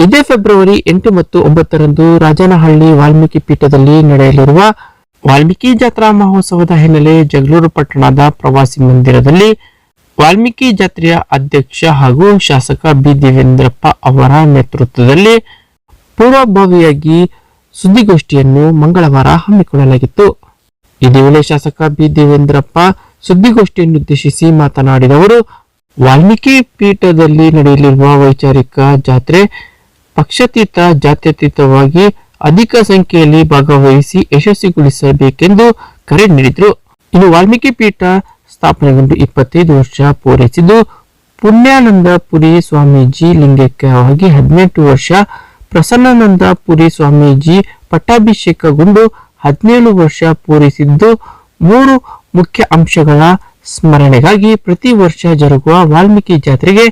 ಇದೇ ಫೆಬ್ರವರಿ ಎಂಟು ಮತ್ತು ಒಂಬತ್ತರಂದು ರಾಜನಹಳ್ಳಿ ವಾಲ್ಮೀಕಿ ಪೀಠದಲ್ಲಿ ನಡೆಯಲಿರುವ ವಾಲ್ಮೀಕಿ ಜಾತ್ರಾ ಮಹೋತ್ಸವದ ಹಿನ್ನೆಲೆ ಜಗಳೂರು ಪಟ್ಟಣದ ಪ್ರವಾಸಿ ಮಂದಿರದಲ್ಲಿ ವಾಲ್ಮೀಕಿ ಜಾತ್ರೆಯ ಅಧ್ಯಕ್ಷ ಹಾಗೂ ಶಾಸಕ ಬಿ ದೇವೇಂದ್ರಪ್ಪ ಅವರ ನೇತೃತ್ವದಲ್ಲಿ ಪೂರ್ವಭಾವಿಯಾಗಿ ಸುದ್ದಿಗೋಷ್ಠಿಯನ್ನು ಮಂಗಳವಾರ ಹಮ್ಮಿಕೊಳ್ಳಲಾಗಿತ್ತು. ಇದೇ ವೇಳೆ ಶಾಸಕ ಬಿ ದೇವೇಂದ್ರಪ್ಪ ಸುದ್ದಿಗೋಷ್ಠಿಯನ್ನುದ್ದೇಶಿಸಿ ಮಾತನಾಡಿದವರು ವಾಲ್ಮೀಕಿ ಪೀಠದಲ್ಲಿ ನಡೆಯಲಿರುವ ವೈಚಾರಿಕ ಜಾತ್ರೆ ಪಕ್ಷಾತೀತ, ಜಾತ್ಯತೀತವಾಗಿ ಅಧಿಕ ಸಂಖ್ಯೆಯಲ್ಲಿ ಭಾಗವಹಿಸಿ ಯಶಸ್ವಿಗೊಳಿಸಬೇಕೆಂದು ಕರೆ ನೀಡಿದರು. ಇನ್ನು ವಾಲ್ಮೀಕಿ ಪೀಠ ಸ್ಥಾಪನೆಗೊಂಡು ಇಪ್ಪತ್ತೈದು ವರ್ಷ ಪೂರೈಸಿದ್ದು, ಪುಣ್ಯಾನಂದ ಪುರಿ ಸ್ವಾಮೀಜಿ ಲಿಂಗೈಕ್ಯವಾಗಿ ಹದಿನೆಂಟು ವರ್ಷ, ಪ್ರಸನ್ನಾನಂದ ಪುರಿ ಸ್ವಾಮೀಜಿ ಪಟ್ಟಾಭಿಷೇಕಗೊಂಡು ಹದಿನೇಳು ವರ್ಷ ಪೂರೈಸಿದ್ದು, ಮೂರು ಮುಖ್ಯ ಅಂಶಗಳ ಸ್ಮರಣೆಗಾಗಿ ಪ್ರತಿ ವರ್ಷ ಜರುಗುವ ವಾಲ್ಮೀಕಿ ಜಾತ್ರೆಗೆ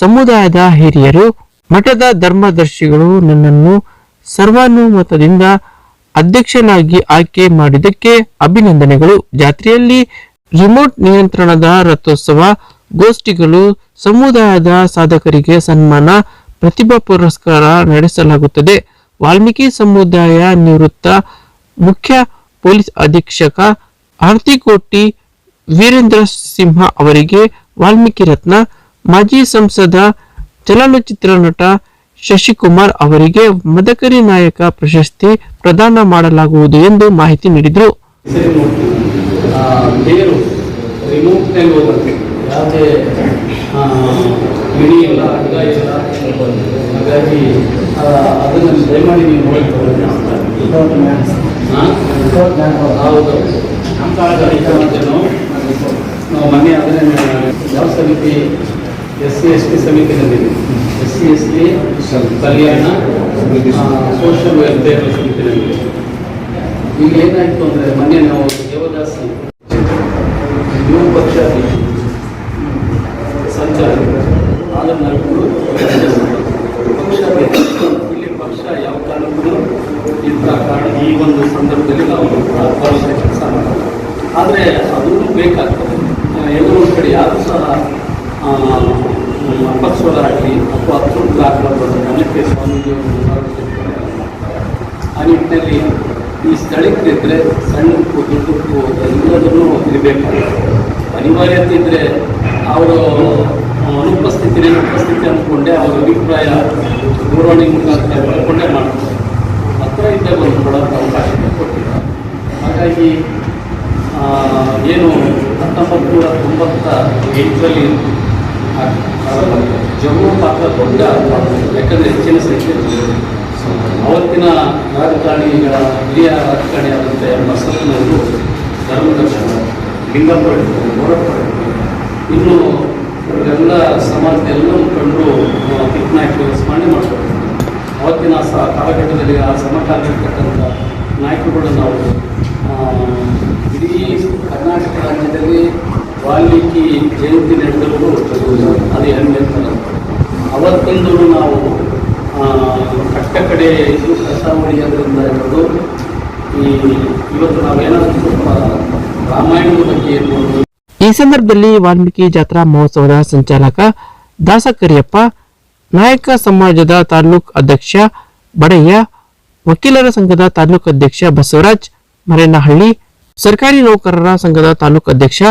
ಸಮುದಾಯದ ಹಿರಿಯರು ಮಠದ ಧರ್ಮದರ್ಶಿಗಳು ನನ್ನನ್ನು ಸರ್ವಾನುಮತದಿಂದ ಅಧ್ಯಕ್ಷನಾಗಿ ಆಯ್ಕೆ ಮಾಡಿದ್ದಕ್ಕೆ ಅಭಿನಂದನೆಗಳು. ಜಾತ್ರೆಯಲ್ಲಿ ರಿಮೋಟ್ ನಿಯಂತ್ರಣದ ರಥೋತ್ಸವ, ಗೋಷ್ಠಿಗಳು, ಸಮುದಾಯದ ಸಾಧಕರಿಗೆ ಸನ್ಮಾನ, ಪ್ರತಿಭಾ ಪುರಸ್ಕಾರ ನಡೆಸಲಾಗುತ್ತದೆ. ವಾಲ್ಮೀಕಿ ಸಮುದಾಯ ನಿವೃತ್ತ ಮುಖ್ಯ ಪೊಲೀಸ್ ಅಧೀಕ್ಷಕ ಆರ್ತಿಕೋಟಿ ವೀರೇಂದ್ರ ಸಿಂಹ ಅವರಿಗೆ ವಾಲ್ಮೀಕಿ ರತ್ನ. ಮಾಜಿ ಸಂಸದ ಚಲನಚಿತ್ರ ನಟ ಶಶಿಕುಮಾರ್ ಅವರಿಗೆ ಮದಕರಿ ನಾಯಕ ಪ್ರಶಸ್ತಿ ಪ್ರದಾನ ಮಾಡಲಾಗುವುದು ಎಂದು ಮಾಹಿತಿ ನೀಡಿದರು. ನಾವು ಮೊನ್ನೆ ಅದನ್ನ ಯಾವ ಸಮಿತಿ ಎಸ್ ಸಿ ಎಸ್ ಟಿ ಸಮಿತಿನಲ್ಲಿದೆ ಎಸ್ ಸಿ ಎಸ್ ಟಿ, ಕಲ್ಯಾಣ ಸೋಷಿಯಲ್ ವೆಲ್ಫೇರ್ ಸಮಿತಿನಲ್ಲಿದೆ ಈಗ ಏನಾಯಿತು ಅಂದರೆ ಮೊನ್ನೆ ನಾವು ದೇವದಾಸಿ, ಯುವ ಪಕ್ಷ ಸಂಚಾರ ಅದನ್ನು ನಡ್ಕೊಂಡು ಪಕ್ಷ. ಇಲ್ಲಿ ಪಕ್ಷ ಯಾವ ಕಾರಣಕ್ಕೂ ಇಂಥ ಕಾರಣ ಈ ಒಂದು ಸಂದರ್ಭದಲ್ಲಿ ನಾವು ಪಕ್ಷ ಕೆಲಸ ಮಾಡೋದು ಆದರೆ ಅದೂ ಬೇಕಾಗ್ತದೆ. ಎಲ್ಲರೂ ಕಡೆ ಯಾರು ಸಹ ಅಪಸ್ವರಾಗಲಿ ಅಥವಾ ಅತೃಪ್ತ ಆಗಬಾರ್ದು ಗಮನಕ್ಕೆ ಸ್ವಾಮೀಜಿಯವರು ಆ ನಿಟ್ಟಿನಲ್ಲಿ ಈ ಸ್ಥಳಕ್ಕೆ ಇದ್ದರೆ ಸಣ್ಣಕ್ಕೂ ದೊಡ್ಡಕ್ಕೂ ಎಲ್ಲದನ್ನು ಇರಬೇಕಾಗುತ್ತೆ. ಅನಿವಾರ್ಯತೆ ಇದ್ದರೆ ಅವರು ಅನುಪಸ್ಥಿತಿ ಉಪಸ್ಥಿತಿ ಅಂದ್ಕೊಂಡೆ ಅವರ ಅಭಿಪ್ರಾಯ ದೂರವಾಣಿ ಮುಖಾಂತರ ಬರ್ಕೊಂಡೇ ಮಾಡ್ತಾರೆ. ಹತ್ರ ಇದ್ದಾಗ ಒಂದು ಕೊಡೋಕ್ಕೆ ಅವಕಾಶ ಕೊಟ್ಟಿಲ್ಲ. ಹಾಗಾಗಿ ಏನು ಹತ್ತೊಂಬತ್ತು ನೂರ ತೊಂಬತ್ತ ಎಂಟರಲ್ಲಿ ಜಮ್ಮು ಪಾತ್ರ ದೊಡ್ಡ ಯಾಕಂದ್ರೆ ಹೆಚ್ಚಿನ ಸಂಖ್ಯೆ ಅವತ್ತಿನ ರಾಜಕಾರಣಿಗಳ, ಹಿರಿಯ ರಾಜಕಾರಣಿ ಆದಂಥ ಬಸವನವರು ಧರ್ಮದರ್ಶನ ಲಿಂಗಪ್ಪ ಗೋರಪ್ಪ. ಇನ್ನು ಇವರೆಲ್ಲ ಸಮಾಜದ ಎಲ್ಲ ಮುಖಂಡರು ನಾಯಕರು ಸ್ಮರಣೆ ಮಾಡ್ತಾರೆ. ಅವತ್ತಿನ ಸ ಕಾಲಘಟ್ಟದಲ್ಲಿ ಆ ಸಮಕಾಲಿರ್ತಕ್ಕಂಥ ನಾಯಕರುಗಳು ನಾವು ಇಡೀ ಕರ್ನಾಟಕ ರಾಜ್ಯದಲ್ಲಿ ವಾಲ್ಮೀಕಿ ಜಯಂತಿ ನಡೆದರೂ ಹೆಮ್ಮೆ ತರ ಅವತ್ತಿಂದೂ ನಾವು ಕಟ್ಟ ಕಡೆ ಇದು ಹಿಡಿದು, ಈ, ಇವತ್ತು ನಾವೇನಾದರೂ ಸ್ವಲ್ಪ ರಾಮಾಯಣದ ಬಗ್ಗೆ ಇರ್ಬೋದು ಈ ಸಂದರ್ಭದಲ್ಲಿ ವಾಲ್ಮೀಕಿ ಜಾತ್ರಾ ಮಹೋತ್ಸವದ ಸಂಚಾಲಕ ದಾಸಕರಿಯಪ್ಪ, ನಾಯಕ ಸಮಾಜದ ತಾಲೂಕ್ ಅಧ್ಯಕ್ಷ ಬಡಯ್ಯ, ವಕೀಲರ ಸಂಘದ ತಾಲೂಕ್ ಅಧ್ಯಕ್ಷ ಬಸವರಾಜ್ ಮರೇನಹಳ್ಳಿ, ಸರ್ಕಾರಿ ನೌಕರರ ಸಂಘದ ತಾಲೂಕ್ ಅಧ್ಯಕ್ಷ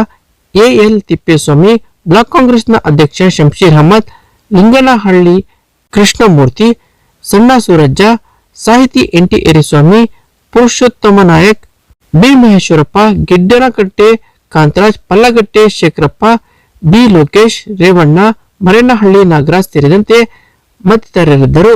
ಎಎಲ್ ತಿಪ್ಪೇಸ್ವಾಮಿ ಬ್ಲಾಕ್ ಕಾಂಗ್ರೆಸ್ನ ಅಧ್ಯಕ್ಷ ಶಂಶೀರ್ ಅಹಮದ್, ಲಿಂಗನಹಳ್ಳಿ ಕೃಷ್ಣಮೂರ್ತಿ, ಸಣ್ಣ ಸೂರಜ್ಜ, ಸಾಹಿತಿ N T Eriswamy Purushottama Nayak, B. Maheshwarappa, Giddanakatte Kantaraj, Pallagatte Shekharappa, B. Lokesh, Revanna, Marenahalli Nagaraj ಸೇರಿದಂತೆ ಮತ್ತಿತರರಿದ್ದರು.